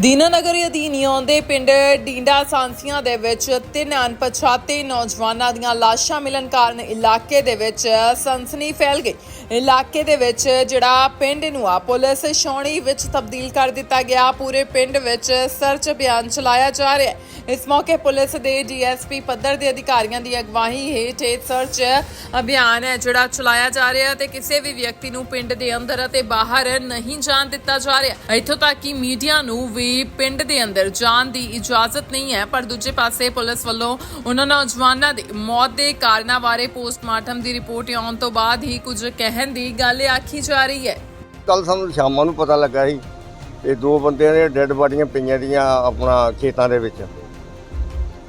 ਦੀਨਾਨਗਰ ਅਧੀਨ ਆਉਂਦੇ ਪਿੰਡ ਡੀਂਡਾ ਸਾਂਸੀਆਂ ਦੇ ਵਿੱਚ ਤਿੰਨ ਅਣਪਛਾਤੇ ਨੌਜਵਾਨਾਂ ਦੀਆਂ ਲਾਸ਼ਾਂ ਮਿਲਣ ਕਾਰਨ ਇਲਾਕੇ ਦੇ ਵਿੱਚ ਸਨਸਨੀ ਫੈਲ ਗਈ। ਇਲਾਕੇ ਦੇ ਵਿੱਚ ਜਿਹੜਾ ਪਿੰਡ ਨੂੰ ਆ ਪੁਲਿਸ ਛਾਉਣੀ ਵਿੱਚ ਤਬਦੀਲ ਕਰ ਦਿੱਤਾ ਗਿਆ। ਪੂਰੇ ਪਿੰਡ ਵਿੱਚ ਸਰਚ ਅਭਿਆਨ ਚਲਾਇਆ ਜਾ ਰਿਹਾ ਹੈ। ਇਸ ਮੌਕੇ ਪੁਲਿਸ ਦੇ ਡੀਐਸਪੀ ਪੱਧਰ ਦੇ ਅਧਿਕਾਰੀਆਂ ਦੀ ਅਗਵਾਈ ਹੇਠ ਇਹ ਸਰਚ ਅਭਿਆਨ ਹੈ ਜਿਹੜਾ ਚਲਾਇਆ ਜਾ ਰਿਹਾ ਤੇ ਕਿਸੇ ਵੀ ਵਿਅਕਤੀ ਨੂੰ ਪਿੰਡ ਦੇ ਅੰਦਰ ਅਤੇ ਬਾਹਰ ਨਹੀਂ ਜਾਣ ਦਿੱਤਾ ਜਾ ਰਿਹਾ। ਇੱਥੋਂ ਤੱਕ ਕਿ ਮੀਡੀਆ ਨੂੰ ਵੀ ਪਿੰਡ ਦੇ ਅੰਦਰ ਜਾਣ ਦੀ ਇਜਾਜ਼ਤ ਨਹੀਂ ਹੈ, ਪਰ ਦੂਜੇ ਪਾਸੇ ਪੁਲਿਸ ਵੱਲੋਂ ਉਹਨਾਂ ਨੌਜਵਾਨਾਂ ਦੀ ਮੌਤ ਦੇ ਕਾਰਨਾਂ ਬਾਰੇ ਪੋਸਟਮਾਰਟਮ ਦੀ ਰਿਪੋਰਟ ਆਉਣ ਤੋਂ ਬਾਅਦ ਹੀ ਕੁਝ ਕਹਿਣ ਦੀ ਗੱਲ ਆਖੀ ਜਾ ਰਹੀ ਹੈ। ਕੱਲ ਸਾਨੂੰ ਸ਼ਾਮਾਂ ਨੂੰ ਪਤਾ ਲੱਗਾ ਸੀ ਇਹ ਦੋ ਬੰਦਿਆਂ ਦੇ ਡੈੱਡ ਬਾਡੀਆਂ ਪਈਆਂ ਦੀਆਂ ਆਪਣਾ ਖੇਤਾਂ ਦੇ ਵਿੱਚ।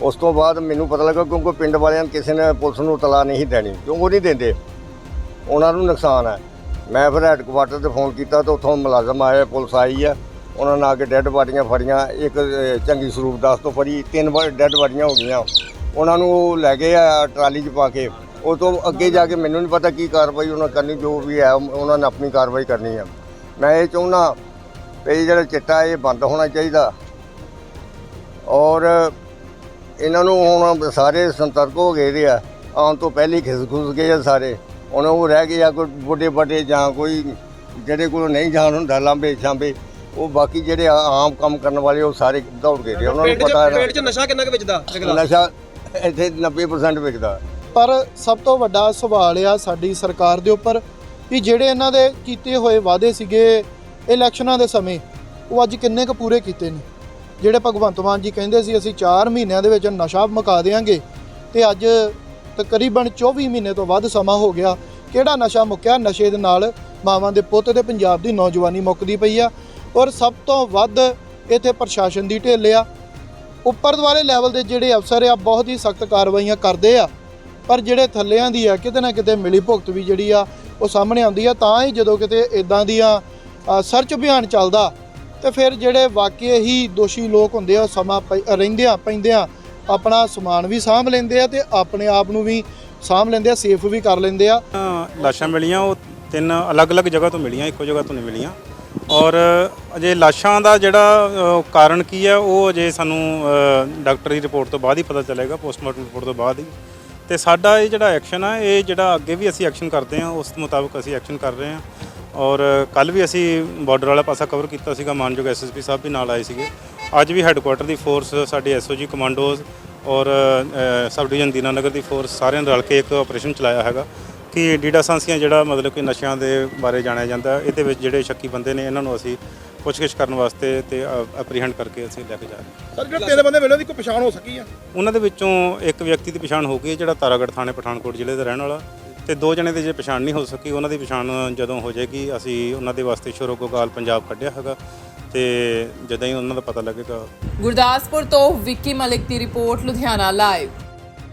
ਉਸ ਤੋਂ ਬਾਅਦ ਮੈਨੂੰ ਪਤਾ ਲੱਗਾ ਕਿਉਂਕਿ ਪਿੰਡ ਵਾਲਿਆਂ ਨੇ ਕਿਸੇ ਨੇ ਪੁਲਿਸ ਨੂੰ ਤਲਾ ਨਹੀਂ ਦੇਣੀ, ਕਿਉਂ ਉਹ ਨਹੀਂ ਦਿੰਦੇ। ਉਹਨਾਂ ਨੂੰ ਨੁਕਸਾਨ ਹੈ। ਮੈਂ ਫਿਰ ਹੈੱਡਕੁਆਟਰ ਤੇ ਫੋਨ ਕੀਤਾ ਤਾਂ ਉੱਥੋਂ ਮੁਲਾਜ਼ਮ ਆਏ, ਪੁਲਿਸ ਆਈ ਆ। ਉਹਨਾਂ ਨੇ ਆ ਕੇ ਡੈੱਡ ਬਾਡੀਆਂ ਫੜੀਆਂ, ਇੱਕ ਚੰਗੀ ਸਰੂਪ ਦਾਸ ਤੋਂ ਫੜੀ, ਤਿੰਨ ਵਾਰ ਡੈੱਡ ਬਾਡੀਆਂ ਹੋ ਗਈਆਂ। ਉਹਨਾਂ ਨੂੰ ਉਹ ਲੈ ਗਏ ਆ ਟਰਾਲੀ 'ਚ ਪਾ ਕੇ। ਉਹ ਤੋਂ ਅੱਗੇ ਜਾ ਕੇ ਮੈਨੂੰ ਨਹੀਂ ਪਤਾ ਕੀ ਕਾਰਵਾਈ ਉਹਨਾਂ ਕਰਨੀ, ਜੋ ਵੀ ਹੈ ਉਹਨਾਂ ਨੇ ਆਪਣੀ ਕਾਰਵਾਈ ਕਰਨੀ ਆ। ਮੈਂ ਇਹ ਚਾਹੁੰਦਾ ਵੀ ਜਿਹੜਾ ਚਿੱਟਾ ਇਹ ਬੰਦ ਹੋਣਾ ਚਾਹੀਦਾ। ਔਰ ਇਹਨਾਂ ਨੂੰ ਹੁਣ ਸਾਰੇ ਸੰਤਰਕ ਹੋ ਗਏ ਦੇ ਆ। ਆਉਣ ਤੋਂ ਪਹਿਲੇ ਖਿਸ ਖੁਸ ਗਏ ਆ ਸਾਰੇ। ਹੁਣ ਉਹ ਰਹਿ ਗਏ ਆ ਕੋਈ ਵੱਡੇ ਵੱਡੇ ਜਾਂ ਕੋਈ, ਜਿਹੜੇ ਕੋਲ ਨਹੀਂ ਜਾਣ ਹੁੰਦਾ ਲਾਂਬੇ ਛਾਂਬੇ ਉਹ ਬਾਕੀ ਜਿਹੜੇ ਆ- ਆਮ ਕੰਮ ਕਰਨ ਵਾਲੇ ਉਹ ਸਾਰੇ ਦੌੜ ਗਏ ਆ। ਉਹਨਾਂ ਨੂੰ ਪਿੰਡ 'ਚ ਪਤਾ ਪਿੰਡ 'ਚ ਨਸ਼ਾ ਕਿੰਨਾ ਕੁ ਵਿਚਦਾ ਹੈ ਨਸ਼ਾ ਇੱਥੇ 90% ਵਿਕਦਾ। ਪਰ ਸਭ ਤੋਂ ਵੱਡਾ ਸਵਾਲ ਆ ਸਾਡੀ ਸਰਕਾਰ ਦੇ ਉੱਪਰ ਕਿ ਜਿਹੜੇ ਇਹਨਾਂ ਦੇ ਕੀਤੇ ਹੋਏ ਵਾਅਦੇ ਸੀਗੇ ਇਲੈਕਸ਼ਨਾਂ ਦੇ ਸਮੇਂ ਉਹ ਅੱਜ ਕਿੰਨੇ ਕੁ ਪੂਰੇ ਕੀਤੇ ਨੇ? ਜਿਹੜੇ ਭਗਵੰਤ ਮਾਨ ਜੀ ਕਹਿੰਦੇ ਸੀ ਅਸੀਂ 4 ਮਹੀਨਿਆਂ ਦੇ ਵਿੱਚ ਨਸ਼ਾ ਮੁਕਾ ਦੇਵਾਂਗੇ ਤੇ ਅੱਜ ਤਕਰੀਬਨ 24 ਮਹੀਨੇ ਤੋਂ ਵੱਧ ਸਮਾਂ ਹੋ ਗਿਆ। ਕਿਹੜਾ ਨਸ਼ਾ ਮੁੱਕਿਆ? ਨਸ਼ੇ ਦੇ ਨਾਲ ਮਾਵਾਂ ਦੇ ਪੁੱਤ ਤੇ ਪੰਜਾਬ ਦੀ ਨੌਜਵਾਨੀ ਮੁੱਕਦੀ ਪਈ ਆ। ਔਰ ਸਭ ਤੋਂ ਵੱਧ ਇੱਥੇ ਪ੍ਰਸ਼ਾਸਨ ਦੀ ਢਿੱਲ ਆ। ਉੱਪਰ ਵਾਲੇ ਲੈਵਲ ਦੇ ਜਿਹੜੇ ਅਫਸਰ ਆ, ਬਹੁਤ ਹੀ ਸਖਤ ਕਾਰਵਾਈਆਂ ਕਰਦੇ ਆ। ਪਰ ਜਿਹੜੇ ਥੱਲਿਆਂ ਦੀ ਆ, ਕਿਤੇ ਨਾ ਕਿਤੇ ਮਿਲੀ ਭੁਗਤ ਵੀ ਜਿਹੜੀ ਆ, ਉਹ ਸਾਹਮਣੇ ਆਉਂਦੀ ਆ। ਤਾਂ ਹੀ ਜਦੋਂ ਕਿਤੇ ਇਦਾਂ ਦੀਆਂ ਸਰਚ ਅਭਿਆਨ ਚੱਲਦਾ, ਤੇ ਫਿਰ ਜਿਹੜੇ ਵਾਕਿਆ ਹੀ ਦੋਸ਼ੀ ਲੋਕ ਹੁੰਦੇ ਆ, ਉਹ ਸਮਾਂ ਪੈ- ਰਹਿੰਦਿਆਂ ਪੈਂਦਿਆਂ ਆਪਣਾ ਸਮਾਨ ਵੀ ਸਾਂਭ ਲੈਂਦੇ ਆ ਤੇ ਆਪਣੇ ਆਪ ਨੂੰ ਵੀ ਸਾਂਭ ਲੈਂਦੇ ਆ ਸੇਫ ਵੀ ਕਰ ਲੈਂਦੇ ਆ। ਲਾਸ਼ਾਂ ਮਿਲੀਆਂ, ਉਹ ਤਿੰਨ ਅਲੱਗ-ਅਲੱਗ ਜਗ੍ਹਾ ਤੋਂ ਮਿਲੀਆਂ, ਇੱਕੋ ਜਗ੍ਹਾ ਤੋਂ ਨਹੀਂ ਮਿਲੀਆਂ। ਔਰ ਅਜੇ ਲਾਸ਼ਾਂ ਦਾ ਜਿਹੜਾ ਅ, ਕਾਰਨ ਕੀ ਹੈ ਉਹ ਅਜੇ ਸਾਨੂੰ ਅ, ਡਾਕਟਰੀ ਰਿਪੋਰਟ ਤੋਂ ਬਾਅਦ ਹੀ ਪਤਾ ਚੱਲੇਗਾ ਪੋਸਟਮਾਰਟਮ ਰਿਪੋਰਟ ਤੋਂ ਬਾਅਦ ਹੀ। ਤੇ ਸਾਡਾ ਇਹ ਜਿਹੜਾ ਐਕਸ਼ਨ ਆ ਇਹ ਜਿਹੜਾ ਅੱਗੇ ਵੀ ਅਸੀਂ ਐਕਸ਼ਨ ਕਰਦੇ ਹਾਂ ਉਸ ਮੁਤਾਬਕ ਅਸੀਂ ਐਕਸ਼ਨ ਕਰ ਰਹੇ ਹਾਂ। ਔਰ ਕੱਲ ਵੀ ਅਸੀਂ ਬਾਰਡਰ ਵਾਲਾ ਪਾਸਾ ਕਵਰ ਕੀਤਾ ਸੀਗਾ ਮਾਨਯੋਗ ਐਸਐਸਪੀ ਸਾਹਿਬ ਵੀ ਨਾਲ ਆਏ ਸੀਗੇ। ਅੱਜ ਵੀ ਹੈੱਡਕੁਆਟਰ ਦੀ ਫੋਰਸ ਸਾਡੇ ਐਸਓਜੀ ਕਮਾਂਡੋਜ਼ ਔਰ ਅ, ਸਬ ਡਿਵੀਜ਼ਨ ਦੀਨਾਨਗਰ ਦੀ ਫੋਰਸ ਸਾਰਿਆਂ ਨੇ ਰਲ ਕੇ ਇੱਕ ਆਪਰੇਸ਼ਨ ਚਲਾਇਆ ਹੈਗਾ। ਕਿ ਡੀਡਾ ਸਾਂਸੀਆਂ ਜਿਹੜਾ ਮਤਲਬ ਕਿ ਨਸ਼ਿਆਂ ਦੇ ਬਾਰੇ ਜਾਣਿਆ ਜਾਂਦਾ ਇਹਦੇ ਵਿੱਚ ਜਿਹੜੇ ਸ਼ੱਕੀ ਬੰਦੇ ਨੇ ਇਹਨਾਂ ਨੂੰ ਅਸੀਂ ਪੁੱਛਗਿੱਛ ਕਰਨ ਵਾਸਤੇ ਤੇ ਐਪਰੀਹੈਂਡ ਕਰਕੇ ਅਸੀਂ ਲੈ ਕੇ ਜਾ ਰਹੇ ਹਾਂ। ਸਰ ਜਿਹੜੇ ਤਿੰਨ ਬੰਦੇ ਮਿਲੇ ਉਹਦੀ ਕੋਈ ਪਛਾਣ ਹੋ ਸਕੀ ਆ? ਉਹਨਾਂ ਦੇ ਵਿੱਚੋਂ ਇੱਕ ਵਿਅਕਤੀ ਦੀ ਪਛਾਣ ਹੋ ਗਈ ਹੈ, ਜਿਹੜਾ ਤਾਰਾਗੜ੍ਹ ਥਾਣੇ ਪਠਾਨਕੋਟ ਜ਼ਿਲ੍ਹੇ ਦਾ ਰਹਿਣ ਵਾਲਾ। ਤੇ ਦੋ ਜਣੇ ਦੀ ਜੇ ਪਛਾਣ ਨਹੀਂ ਹੋ ਸਕੀ ਉਹਨਾਂ ਦੀ ਪਛਾਣ ਜਦੋਂ ਹੋ ਜਾਏਗੀ ਅਸੀਂ ਉਹਨਾਂ ਦੇ ਵਾਸਤੇ ਸ਼ੁਰੋਗੋਗਾਲ ਪੰਜਾਬ ਕੱਢਿਆ ਹੈਗਾ। ਤੇ ਜਦੋਂ ਹੀ ਉਹਨਾਂ ਦਾ ਪਤਾ ਲੱਗੇਗਾ। ਗੁਰਦਾਸਪੁਰ ਤੋਂ ਵਿੱਕੀ ਮਲਿਕ ਦੀ ਰਿਪੋਰਟ ਲੁਧਿਆਣਾ ਲਾਈਵ